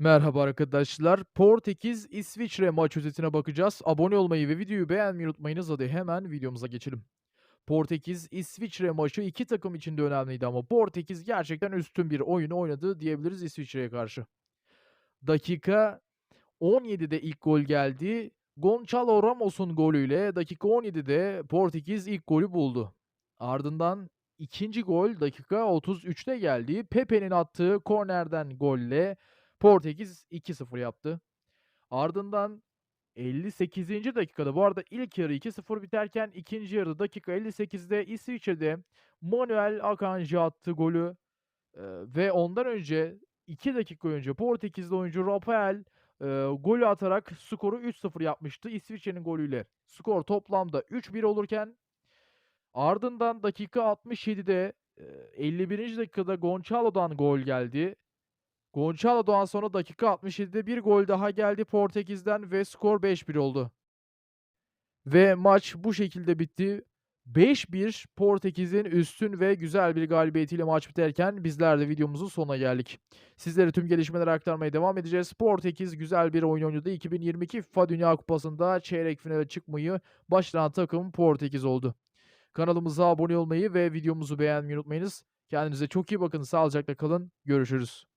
Merhaba arkadaşlar. Portekiz İsviçre maç özetine bakacağız. Abone olmayı ve videoyu beğenmeyi unutmayınız. Hadi hemen videomuza geçelim. Portekiz İsviçre maçı iki takım için de önemliydi ama Portekiz gerçekten üstün bir oyunu oynadı diyebiliriz İsviçre'ye karşı. Dakika 17'de ilk gol geldi. Gonçalo Ramos'un golüyle dakika 17'de Portekiz ilk golü buldu. Ardından ikinci gol dakika 33'te geldi. Pepe'nin attığı kornerden golle Portekiz 2-0 yaptı. Ardından 58. dakikada bu arada ilk yarı 2-0 biterken ikinci yarı dakika 58'de İsviçre'de Manuel Akanji attı golü. Ve ondan önce 2 dakika önce Portekizli oyuncu Rafael eee, golü atarak skoru 3-0 yapmıştı İsviçre'nin golüyle. Skor toplamda 3-1 olurken ardından dakika 67'de eee, 51. dakikada Gonçalo'dan gol geldi. Gonçalo'dan sonra dakika 67'de bir gol daha geldi Portekiz'den ve skor 5-1 oldu. Ve maç bu şekilde bitti. 5-1 Portekiz'in üstün ve güzel bir galibiyetiyle maç biterken bizler de videomuzun sonuna geldik. Sizlere tüm gelişmeleri aktarmaya devam edeceğiz. Portekiz güzel bir oyun oynadı. 2022 FIFA Dünya Kupası'nda çeyrek finale çıkmayı başlayan takım Portekiz oldu. Kanalımıza abone olmayı ve videomuzu beğenmeyi unutmayınız. Kendinize çok iyi bakın. Sağlıcakla kalın. Görüşürüz.